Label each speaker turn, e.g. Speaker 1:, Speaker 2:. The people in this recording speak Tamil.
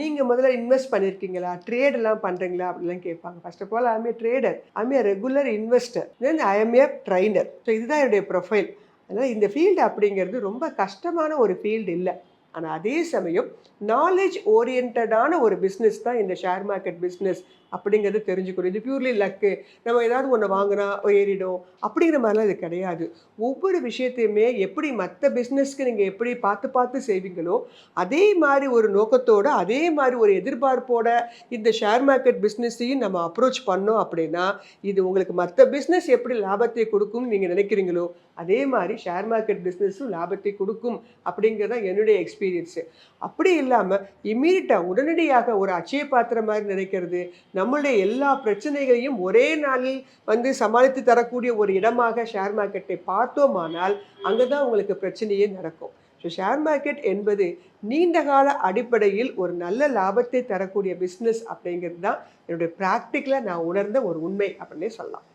Speaker 1: நீங்கள் முதல்ல இன்வெஸ்ட் பண்ணியிருக்கீங்களா ட்ரேடெல்லாம் பண்ணுறீங்களா அப்படிலாம் கேட்பாங்க. First of all I'm a trader I'm a regular investor then I am a trainer so இதுதான் என்னுடைய ப்ரொஃபைல் அதனால் இந்த ஃபீல்டு அப்படிங்கிறது ரொம்ப கஷ்டமான ஒரு ஃபீல்டு இல்லை. ஆனால் அதே சமயம் நாலேஜ் ஓரியன்டான ஒரு பிஸ்னஸ் தான் இந்த ஷேர் மார்க்கெட் பிஸ்னஸ் அப்படிங்கிறது தெரிஞ்சுக்கணும். இது பியூர்லி லக்கு நம்ம ஏதாவது ஒன்று வாங்கினா ஏறிடும். அப்படிங்கிற மாதிரிலாம் இது கிடையாது. ஒவ்வொரு விஷயத்தையுமே எப்படி மற்ற பிஸ்னஸ்க்கு நீங்கள் எப்படி பார்த்து பார்த்து செய்வீங்களோ அதே மாதிரி ஒரு நோக்கத்தோட அதே மாதிரி ஒரு எதிர்பார்ப்போட இந்த ஷேர் மார்க்கெட் பிஸ்னஸையும் நம்ம அப்ரோச் பண்ணோம் அப்படின்னா இது உங்களுக்கு மற்ற பிஸ்னஸ் எப்படி லாபத்தை கொடுக்கும்னு நீங்கள் நினைக்கிறீங்களோ அதே மாதிரி ஷேர் மார்க்கெட் பிஸ்னஸும் லாபத்தை கொடுக்கும் அப்படிங்கிறத என்னுடைய எக்ஸ்பீரியன்ஸ் எக்ஸ்பீரியன்ஸு அப்படி இல்லாமல் இம்மீடியட்டாக உடனடியாக ஒரு அச்சய பாத்திரம் மாதிரி நினைக்கிறது நம்மளுடைய எல்லா பிரச்சனைகளையும் ஒரே நாளில் வந்து சமாளித்து தரக்கூடிய ஒரு இடமாக ஷேர் மார்க்கெட்டை பார்த்தோமானால் அங்கே தான் உங்களுக்கு பிரச்சனையே நடக்கும். ஸோ ஷேர் மார்க்கெட் என்பது நீண்ட கால அடிப்படையில் ஒரு நல்ல லாபத்தை தரக்கூடிய பிஸ்னஸ் அப்படிங்கிறது தான் என்னுடைய ப்ராக்டிக்கலாக நான் உணர்ந்த ஒரு உண்மை அப்படின்னே சொல்லலாம்.